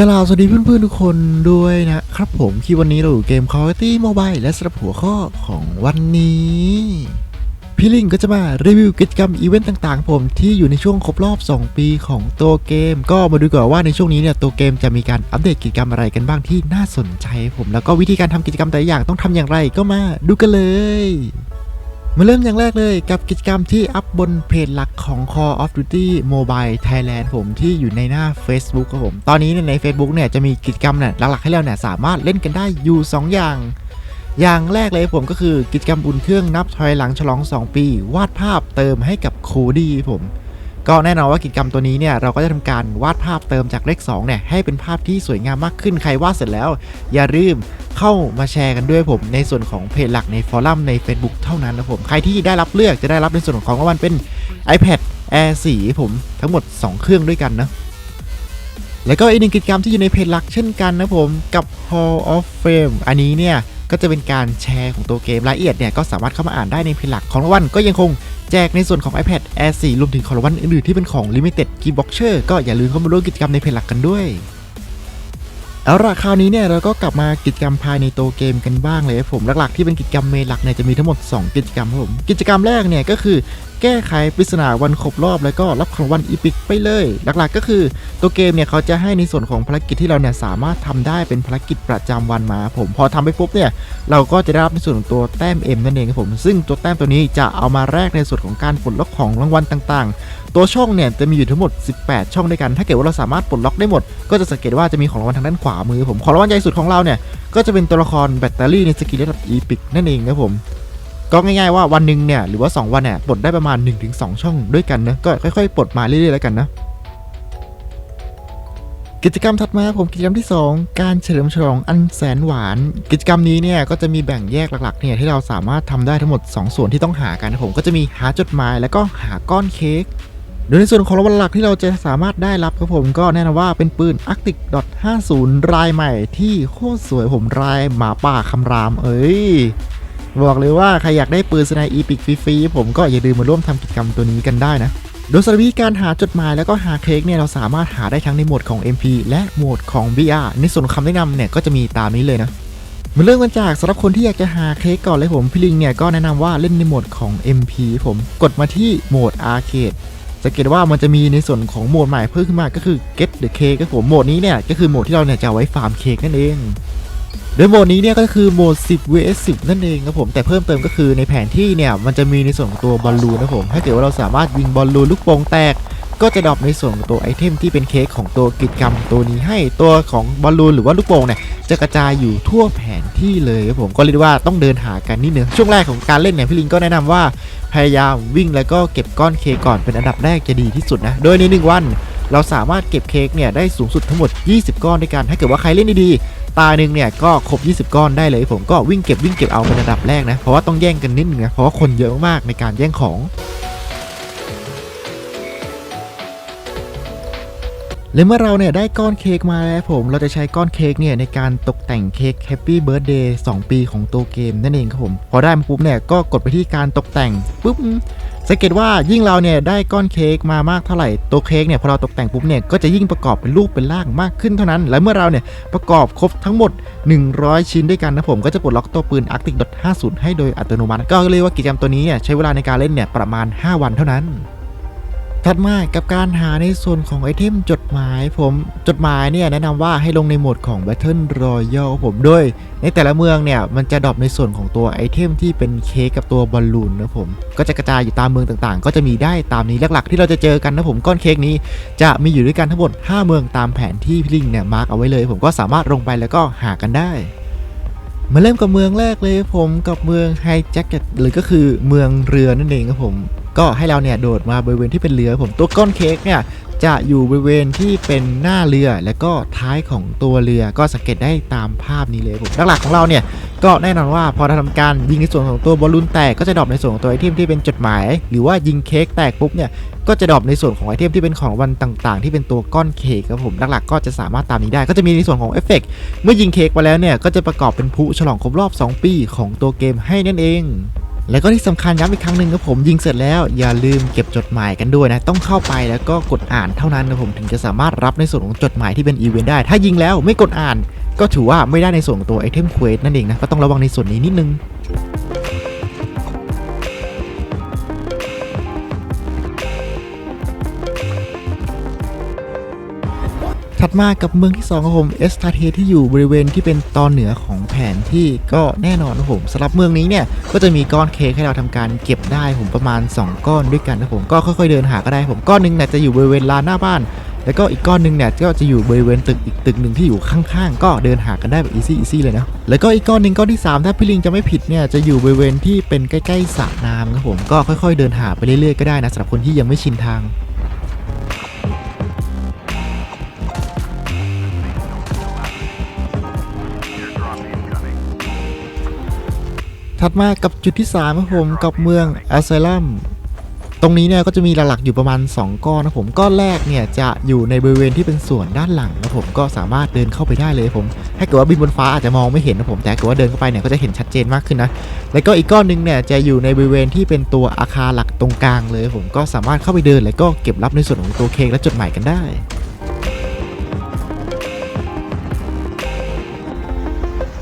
กล่าวสวัสดีเพื่อนๆทุกคนด้วยนะครับผมที่วันนี้เราอยู่เกม Call of Duty Mobile และสำหรับหัวข้อของวันนี้ พี่ลิงก็จะมารีวิวกิจกรรมอีเวนต์ต่างๆ ผมที่อยู่ในช่วงครบรอบ 2 ปีของตัวเกม ก็มาดูก่อนว่าในช่วงนี้เนี่ยตัวเกมจะมีการอัปเดตกิจกรรมอะไรกันบ้างที่น่าสนใจผมแล้วก็วิธีการทำกิจกรรมแต่ละอย่างต้องทำอย่างไรก็มาดูกันเลย มาเริ่มอย่างแรกเลยกับกิจกรรมที่อัพบนเพจหลักของ Call of Duty Mobile Thailand ผมที่อยู่ในหน้า Facebook ครับผม ตอนนี้ใน Facebook เนี่ยจะมีกิจกรรมเนี่ยหลักๆให้เราเนี่ยสามารถเล่นกันได้อยู่ 2 อย่าง อย่างแรกเลยผมก็คือกิจกรรมบุญเครื่องนับถอยหลังฉลอง 2 ปี วาดภาพเติมให้กับโคดี้ผม ก็แน่นอนว่ากิจกรรมตัวนี้เนี่ยเราก็จะทำการวาดภาพเติมจากเลข2เนี่ยให้เป็นภาพที่สวยงามมากขึ้นใครวาดเสร็จแล้ว อย่าลืมเข้ามาแชร์กันด้วยผมในส่วนของเพจหลักในฟอรัมใน Facebook เท่านั้นนะผมใครที่ได้รับเลือกจะได้รับในส่วนของรางวัลเป็น iPad Air 4 ผมทั้งหมด 2 เครื่องด้วยกันนะแล้วก็อีกหนึ่งกิจกรรมที่อยู่ในเพจหลักเช่นกันนะผมกับ Hall of Fame อันนี้เนี่ย ก็จะเป็นการแชร์ของตัวเกมรายละเอียดเนี่ยก็สามารถเข้ามาอ่านได้ในเพจหลักของรางวัลก็ยังคงแจกในส่วนของ iPad Air 4 รวมถึงของรางวัลอื่นๆที่เป็นของ Limited Gift Voucher ก็อย่าลืมเข้ามาร่วมกิจกรรมในเพจหลักกันด้วย เอาละคราวนี้เนี่ยเราก็กลับมากิจกรรมภายในตัวเกมกันบ้างเลยผมหลักๆที่เป็นกิจกรรมเมนหลักเนี่ยจะมีทั้งหมด 2 กิจกรรมครับผมกิจกรรมแรกเนี่ยก็คือแก้ไขปริศนาวันครบรอบ แล้วก็รับของวัลอีพิกไปเลย หลักๆ ก็คือตัวเกมเนี่ยเขาจะให้ในส่วนของภารกิจที่เราเนี่ยสามารถทำได้เป็นภารกิจประจำวันมา ผมพอทำไปปุ๊บเนี่ยเราก็จะได้รับในส่วนของตัวแต้ม M นั่นเองครับผมซึ่งตัวแต้มตัวนี้จะเอามาแลกในส่วนของการปลดล็อกของรางวัลต่างๆ ตัวช่องเนี่ยจะมีอยู่ทั้งหมด 18 ช่องด้วยกัน ถ้าเกิดว่าเราสามารถปลดล็อกได้หมด ก็จะสังเกตว่าจะมีของรางวัลทางด้านขวามือผมของรางวัลใหญ่สุดของเราเนี่ยก็จะเป็นตัวละครแบตเตอรี่ในสกิลระดับอีพิกนั่นเองครับผมก็ง่ายๆว่าวันหนึ่งเนี่ยหรือว่า 2 วันเนี่ยปลดได้ประมาณ 1-2 ช่องด้วยกันนะก็ค่อยๆปลดมาเรื่อยๆแล้วกันนะกิจกรรมถัดมาผมกิจกรรมที่ 2 การเฉลิมฉลองอันแสนหวาน กิจกรรมนี้เนี่ยก็จะมีแบ่งแยกหลักๆเนี่ยที่เราสามารถทำได้ทั้งหมด 2 ส่วนที่ต้องหากันนะผมก็จะมีหาจดหมายแล้วก็หาก้อนเค้ก โดยในส่วนของรางวัลหลักที่เราจะสามารถได้รับครับผมก็แน่นอนว่าเป็นปืน Arctic 50 รายใหม่ที่โคตรสวยผมรายหมาป่าคำรามเอ้ยบอกเลยว่าใครอยากได้ปืนสไนอีพิกฟรีๆผมก็อย่าลืมมาร่วมทำกิจกรรมตัวนี้กันได้นะ โดยสวิธีการหาจดหมายแล้วก็หาเค้กเนี่ยเราสามารถหาได้ทั้งในโหมดของ MP และโหมดของ VR ในส่วนคำแนะนำเนี่ยก็จะมีตามนี้เลยนะมาเริ่มกันจากสำหรับคนที่อยากจะหาเค้กก่อนเลยผมพี่ลิงเนี่ยก็แนะนำว่าเล่นในโหมดของ MP ผมกดมาที่โหมด Arcade สังเกตว่ามันจะมีในส่วนของโหมดใหม่เพิ่มขึ้นมาก็คือ Get the Cake ครับผมโหมดนี้เนี่ยก็คือโหมดที่เราเนี่ยจะไว้ฟาร์มเค้กนั่นเองโดยโหมดนี้เนี่ยก็คือโหมด 10 vs 10 นั่นเองครับผมแต่เพิ่มเติมก็คือในแผนที่เนี่ยมันจะมีในส่วนของตัวบอลลูนนะผมถ้าเกิดว่าเราสามารถยิงบอลลูนลูกโป่งแตก ก็จะดรอปในส่วนของตัวไอเทมที่เป็นเค้กของตัวกิจกรรมตัวนี้ให้ตัวของบอลลูนหรือว่าลูกโป่งเนี่ยจะกระจายอยู่ทั่วแผนที่เลยครับผมก็เรียกว่าต้องเดินหากันนิดนึงช่วงแรกของการเล่นเนี่ยพี่ลิงก็แนะนำว่าพยายามวิ่งแล้วก็เก็บก้อนเค้กก่อนเป็นอันดับแรกจะดีที่สุดนะโดยในหนึ่งวัน เราสามารถเก็บเค้กเนี่ยได้สูงสุดทั้งหมด 20 ก้อนด้วยกันถ้าเกิดว่าใครเล่นดีๆตาหนึ่งเนี่ยก็ครบ 20 ก้อนได้เลยผมก็วิ่งเก็บวิ่งเก็บเอาเป็นอันดับแรกนะ เพราะว่าต้องแย่งกันนิดนึงนะ เพราะว่าคนเยอะมากในการแย่งของ และเมื่อเราเนี่ยได้ก้อนเค้กมาแล้วผม เราจะใช้ก้อนเค้กเนี่ยในการตกแต่งเค้ก Happy Birthday 2ปีของตัวเกมนั่นเองครับผม พอได้มาปุ๊บเนี่ยก็กดไปที่การตกแต่งปุ๊บสังเกตว่ายิ่งเราเนี่ยได้ก้อนเค้กมามากเท่าไหร่ตัวเค้กเนี่ยพอเราตกแต่งปุ๊บเนี่ยก็จะยิ่งประกอบเป็นรูปเป็นร่างมากขึ้นเท่านั้น และเมื่อเราเนี่ยประกอบครบทั้งหมด 100 ชิ้นด้วยกันนะผมก็จะปลดล็อกตัวปืน Arctic 50 ให้โดยอัตโนมัติ ก็เรียกว่ากิจกรรมตัวนี้เนี่ยใช้เวลาในการเล่นเนี่ยประมาณ 5 วันเท่านั้น ถัดมากับการหาในส่วนของไอเทมจดหมายผมจดหมายเนี่ยแนะนำว่าให้ลงในโหมดของ Battle Royale ผมโดยในแต่ละเมืองเนี่ยมันจะดรอปในส่วนของตัวไอเทมที่เป็นเค้กกับตัวบอลลูนนะผมก็จะกระจายอยู่ตามเมืองต่างๆ ก็จะมีได้ตามนี้หลักๆ ที่เราจะเจอกันนะผมก้อนเค้กนี้ จะมีอยู่ด้วยกันทั้งหมด 5 เมืองตามแผนที่พี่ลิงเนี่ยมาร์กเอาไว้เลย ผมก็สามารถลงไปแล้วก็หากันได้มาเริ่มกับเมืองแรกเลยผมกับเมืองไฮแจ็คเก็ตหรือก็คือเมืองเรือนั่นเองครับผม ก็ให้เราเนี่ยโดดมาบริเวณที่เป็นเรือผมตัวก้อนเค้กเนี่ยจะอยู่บริเวณที่เป็นหน้าเรือและก็ท้ายของตัวเรือก็สังเกตได้ตามภาพนี้เลยผมหลักๆของเราเนี่ยก็แน่นอนว่าพอเราทำการยิงในส่วนของตัวบอลลูนแตกก็จะดรอปในส่วนของตัวไอเทมที่เป็นจดหมาย หรือว่ายิงเค้กแตกปุ๊บเนี่ยก็จะดรอปในส่วนของไอเทมที่เป็นของวันต่างๆ ที่เป็นตัวก้อนเค้กครับผมหลักๆก็จะสามารถตามนี้ได้ ก็จะมีในส่วนของเอฟเฟกต์เมื่อยิงเค้กไปแล้วเนี่ยก็จะประกอบเป็นพลุฉลองครบรอบ 2 ปีของตัวเกมให้นั่นเอง แล้วก็ที่สำคัญย้ำอีกครั้งหนึ่งครับผมยิงเสร็จแล้วอย่าลืมเก็บจดหมายกันด้วยนะต้องเข้าไปแล้วก็กดอ่านเท่านั้นนะผมถึงจะสามารถรับในส่วนของจดหมายที่เป็นอีเวนต์ได้ ถ้ายิงแล้วไม่กดอ่าน ก็ถือว่าไม่ได้ในส่วนของตัวไอเทมเควสนั่นเองนะก็ต้องระวังในส่วนนี้นิดนึง ถัดมากับเมืองที่2ครับผมเอสตาเทที่อยู่บริเวณที่เป็นตอนเหนือของแผนที่ก็แน่นอนนะผมสำหรับเมืองนี้เนี่ยก็จะมีก้อนเค้กให้เราทำการเก็บได้ผมประมาณ 2 ก้อนด้วยกันนะผมก็ค่อยๆเดินหาก็ได้ผมก้อนหนึงเนี่ยจะอยู่บริเวณลานหน้าบ้าน แล้วก็อีกก้อนหนึงเนี่ยก็จะอยู่บริเวณตึกอีกตึกหนึ่งที่อยู่ข้างๆ ก็เดินหากันได้แบบอีซี่อีซี่เลยนะแล้วก็อีกก้อนหนึ่งก้อนที่ 3 ถ้าพี่ลิงจะไม่ผิดเนี่ยจะอยู่บริเวณที่เป็นใกล้ๆสระน้ำครับผมก็ค่อย ๆ เดินหาไปเรื่อยๆก็ได้นะสำหรับคนที่ยังไม่ชินทาง ถัดมากับจุดที่3ครับผมกับเมืองแอสไซลัมตรงนี้เนี่ยก็จะมีหลักๆอยู่ประมาณ 2 ก้อนนะผมก้อนแรกเนี่ยจะอยู่ในบริเวณที่เป็นส่วนด้านหลังนะผมก็สามารถเดินเข้าไปได้เลยผมถ้าเกิดว่าบินบนฟ้าอาจจะมองไม่เห็นนะผมแต่ถ้าเกิดว่าเดินเข้าไปเนี่ยก็จะเห็นชัดเจนมากขึ้นนะแล้วก็อีกก้อนหนึงเนี่ยจะอยู่ในบริเวณที่เป็นตัวอาคารหลักตรงกลางเลยผมก็สามารถเข้าไปเดิน แล้วก็เก็บรับในส่วนของตัวเค้กและจดหมายกันได้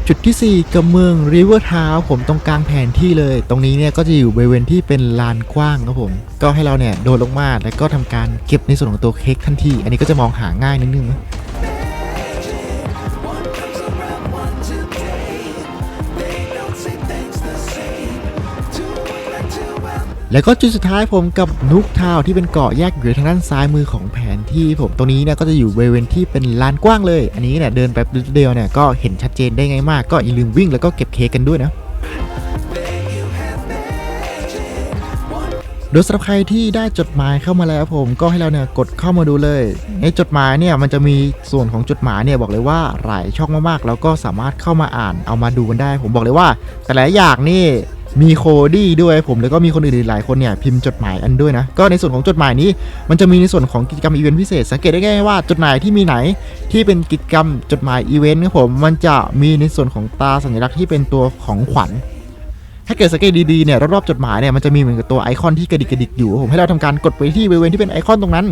จุดที่ 4กับเมืองริเวอร์ทาวผมตรงกลางแผนที่เลย ตรงนี้เนี่ยก็จะอยู่บริเวณที่เป็นลานกว้างครับผม ก็ให้เราเนี่ยโดดลงมาแล้วก็ทำการเก็บในส่วนของตัวเค้กทันที อันนี้ก็จะมองหาง่ายนิดนึงนะ แล้วก็จุดสุดท้ายผมกับนุกทาวที่เป็นเกาะแยกอยู่ทางด้านซ้ายมือของแผนที่ผมตรงนี้เนี่ยก็จะอยู่บริเวณที่เป็นลานกว้างเลย อันนี้เนี่ยเดินไปเดียวเนี่ยก็เห็นชัดเจนได้ง่ายมาก ก็อย่าลืมวิ่งแล้วก็เก็บเค้กกันด้วยนะโดยสำหรับใครที่ได้จดหมายเข้ามาแล้วผมก็ให้เราเนี่ยกดเข้ามาดูเลย ในจดหมายเนี่ยมันจะมีส่วนของจดหมายเนี่ยบอกเลยว่าหลายช่องมากๆ แล้วก็สามารถเข้ามาอ่านเอามาดูกันได้ ผมบอกเลยว่า แต่ละอย่างนี่ มีโคดี้ด้วยผมแล้วก็มีคนอื่นๆหลายคนเนี่ยพิมพ์จดหมายอันด้วยนะ ก็ในส่วนของจดหมายนี้ มันจะมีในส่วนของกิจกรรมอีเวนต์พิเศษ สังเกตได้ง่ายว่าจดหมายที่มีไหนที่เป็นกิจกรรมจดหมายอีเวนต์ครับผมมันจะมีในส่วนของตาสัญลักษณ์ที่เป็นตัวของขวัญถ้าเกิดสังเกตดีๆเนี่ยรอบๆจดหมายเนี่ยมันจะมีเหมือนกับตัวไอคอนที่กระดิกกระดิกอยู่ผมให้เราทำการกดไปที่บริเวณที่เป็นไอคอนตรงนั้น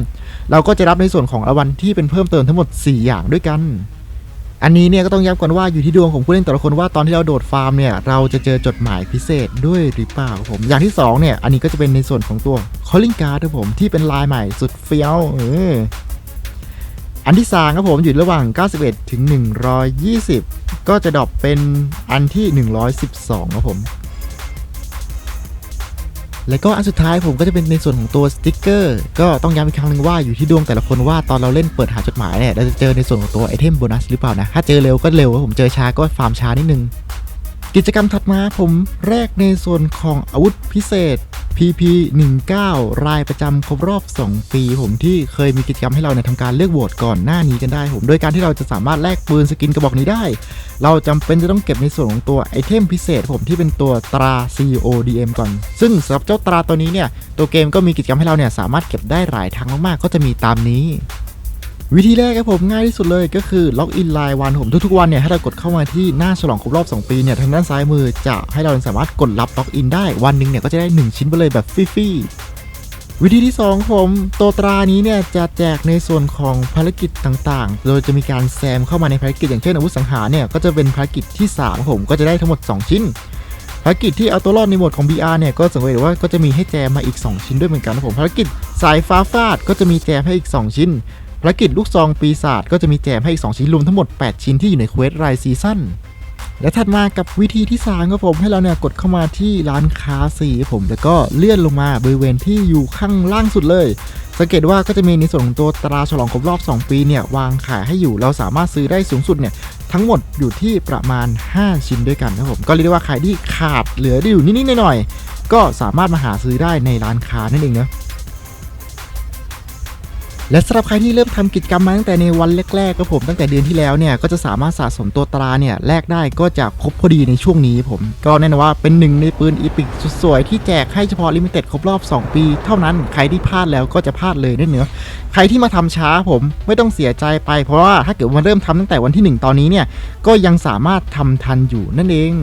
เราก็จะรับในส่วนของรางวัลที่เป็นเพิ่มเติมทั้งหมด 4 อย่างด้วยกัน อันนี้เนี่ยก็ต้องย้ำก่อนว่าอยู่ที่ดวงของผู้เล่นแต่ละคนว่าตอนที่เราโดดฟาร์มเนี่ยเราจะเจอจดหมายพิเศษด้วยหรือเปล่าครับผม อย่างที่สองเนี่ยอันนี้ก็จะเป็นในส่วนของตัว calling card ครับผมที่เป็นลายใหม่สุดเฟี้ยวเอออันที่สามครับผมอยู่ระหว่าง 91 ถึง 120 ก็จะดรอปเป็นอันที่ 112ครับผม แล้วก็อันสุดท้ายผมก็จะเป็นในส่วนของตัวสติกเกอร์ ก็ต้องย้ำอีกครั้งหนึ่งว่าอยู่ที่ดวงแต่ละคนว่าตอนเราเล่นเปิดหาจดหมายเนี่ยเราจะเจอในส่วนของตัวไอเทมโบนัสหรือเปล่านะ ถ้าเจอเร็วก็เร็วผมเจอช้าก็ฟาร์มช้านิดนึง กิจกรรมถัดมาผมแรกในส่วนของอาวุธพิเศษ PP 19รายประจำครบรอบ 2 ปี ผมที่เคยมีกิจกรรมให้เราเนี่ยทำการเลือกโหวตก่อนหน้านี้กันได้ผม โดยการที่เราจะสามารถแลกปืนสกินกระบอกนี้ได้ เราจำเป็นจะต้องเก็บในส่วนของตัวไอเทมพิเศษผมที่เป็นตัวตรา CODM ก่อน ซึ่งสำหรับเจ้าตราตัวนี้เนี่ยตัวเกมก็มีกิจกรรมให้เราเนี่ยสามารถเก็บได้หลายทางมากๆ ก็จะมีตามนี้ วิธีแรกครับผมง่ายที่สุดเลยก็คือล็อกอินรายวันผมทุกๆวันเนี่ยให้เรากดเข้ามาที่หน้าฉลองครบรอบ 2 ปีเนี่ยทางด้านซ้ายมือจะให้เราสามารถกดรับล็อกอินได้วันหนึ่งเนี่ยก็จะได้ 1 ชิ้นไปเลยแบบฟรีๆวิธีที่ 2 ผมตัวตรานี้เนี่ยจะแจกในส่วนของภารกิจต่างๆ โดยจะมีการแซมเข้ามาในภารกิจอย่างเช่นอาวุธสังหารเนี่ยก็จะเป็นภารกิจที่ 3 ผมก็จะได้ทั้งหมด 2 ชิ้นภารกิจที่เอาตัวรอดในโหมดของ BR เนี่ยก็สังเกตว่าก็จะมีให้แจมมาอีก 2 ชิ้นด้วยเหมือนกันนะผมภารกิจสายฟ้าฟาดก็จะมีแจมให้อีก 2 ชิ้น ภารกิจลูกซองปีศาจก็จะมีแจมให้อีก 2 ชิ้นรวมทั้งหมด 8 ชิ้นที่อยู่ในเควสรายซีซั่นและถัดมากับวิธีที่3ครับผมให้เราเนี่ยกดเข้ามาที่ร้านค้าสีผม แล้วก็เลื่อนลงมาบริเวณที่อยู่ข้างล่างสุดเลย สังเกตว่าก็จะมีในส่วนของตัวตราฉลองครบรอบ 2 ปีเนี่ยวางขายให้อยู่เราสามารถซื้อได้สูงสุดเนี่ยทั้งหมดอยู่ที่ประมาณ 5 ชิ้นด้วยกันนะครับผมก็เรียกได้ว่าใครที่ขาดเหลืออยู่นิดๆหน่อยๆก็สามารถมาหาซื้อได้ในร้านค้านั่นเองนะ และสำหรับใครที่เริ่มทำกิจกรรมมาตั้งแต่ในวันแรกๆก็ผมตั้งแต่เดือนที่แล้วเนี่ยก็จะสามารถสะสมตัวตราเนี่ยแลกได้ก็จะครบพอดีในช่วงนี้ผมก็แน่นอนว่าเป็นหนึ่งในปืนอีพิกสุดสวยที่แจกให้เฉพาะลิมิเต็ดครบรอบ 2 ปี เท่านั้นใครที่พลาดแล้วก็จะพลาดเลยนั่นเนื้อใครที่มาทำช้าผมไม่ต้องเสียใจไป เพราะว่าถ้าเกิดมันเริ่มทำตั้งแต่วันที่ 1 ตอนนี้เนี่ยก็ยังสามารถทำทันอยู่นั่นเอง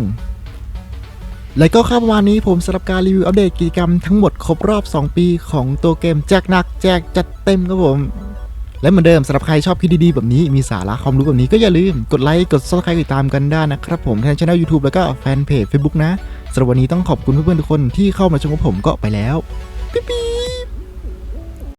และก็เข้าประมาณนี้ผมสำหรับการรีวิวอัปเดตกิจกรรมทั้งหมดครบรอบ 2 ปีของตัวเกมแจกหนักแจกจัดเต็มครับผม และเหมือนเดิมสำหรับใครชอบคลิปดีๆแบบนี้มีสาระความรู้แบบนี้ก็อย่าลืมกดไลค์กดซับสไครต์ติดตามกันได้นะครับผมทางช่อง YouTube แล้วก็แฟนเพจ Facebook นะสำหรับวันนี้ต้องขอบคุณเพื่อนๆทุกคนที่เข้ามาชมกับผมก็ไปแล้วปิ๊บปิ๊บ